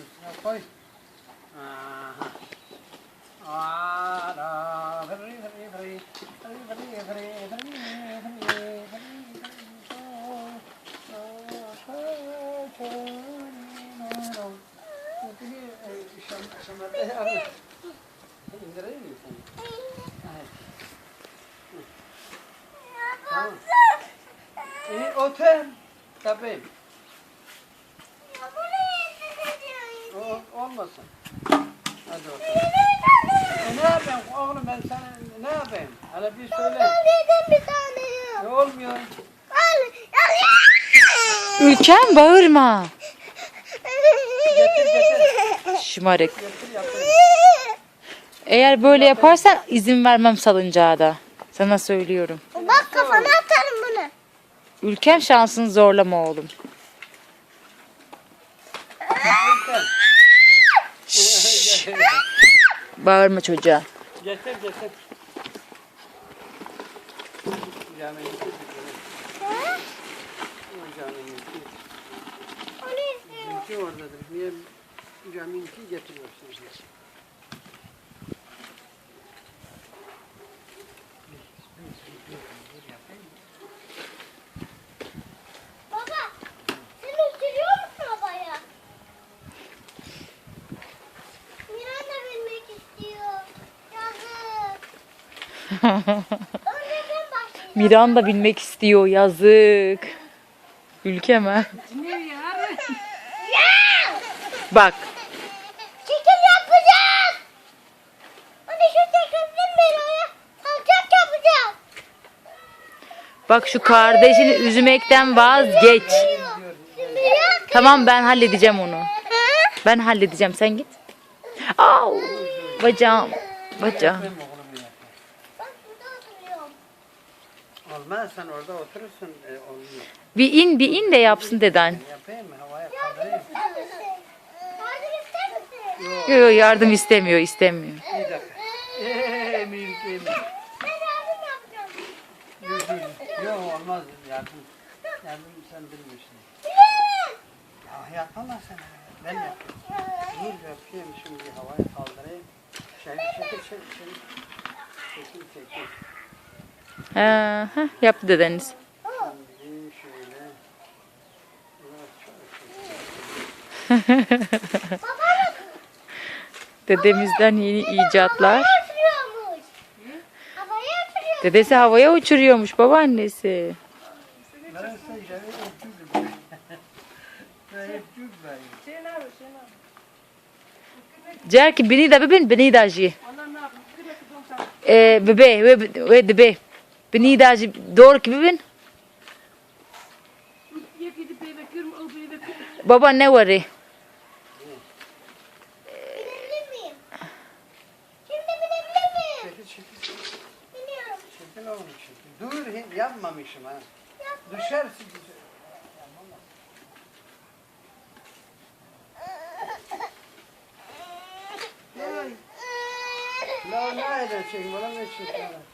üstüne koy. Aha. Ara, fri, fri, fri, fri. Öteki, e, şam- şamarda abi. İndireyim mi seni? Evet. Tamam. İyi otur. Tabii. O, olmasın. Hadi otur. E ne yapayım oğlum ben sana ne yapayım? Hala bir söyle. Ne olmuyor? Ülkem bağırma. Getir getir. Şımarık. Getir yapayım. Eğer böyle yaparsan izin vermem salıncağa da. Sana söylüyorum. Bak kafana atarım bunu. Ülkem şansını zorlama oğlum. Bağırma çocuğa. Getir getir. Oradadır. Niye camiinki getiriyorsunuz? siz? Baba sen uçuruyor musun havaya? Miran da binmek istiyor. Yazık. Önceden başlayacağım. Miran da bilmek istiyor yazık. Ülkem ha. Bak Çekim yapacağız. Anne şu çekimden beri oraya salçak yapacağız. bak şu kardeşini üzmekten vazgeç. Tamam ben halledeceğim onu. Ben halledeceğim sen git. Au, bacağım. Bacağım. Benim oğlum ya. Bak burada oturuyorum. Olmaz sen orada oturursun e, olmuyor. Bir in bir in de yapsın deden. Yapayım mı havaya kaldırayım? Yok yok yardım istemiyor istemiyor. Bir dakika. Eee. Dur dur. Yok olmaz yardım. Yardım sen bilmiyorsun. Ya yapamaz sen. Ben yapayım. Dur yapayım şimdi havaya kaldırayım. Şey çekil çekil çekil. Çekil Ha, heh, yaptı dedeniz. Dedemizden yeni icatlar. Dedesi havaya uçuruyormuş babaannesi. Neresi şey öpüldüm. Ben öpüldüm ben. Der ki beni de bebin beni de aji. Ee, bebe ve ve bebe. De aji doğru ki bebin. Baba ne var e? Binebilir miyim? Şimdi binebilir miyim? Çekil çekil. Biniyorum. Çekil oğlum çekil. Dur yapmamışım ha. Düşersin. La la eder çekin. Bana ne çekin?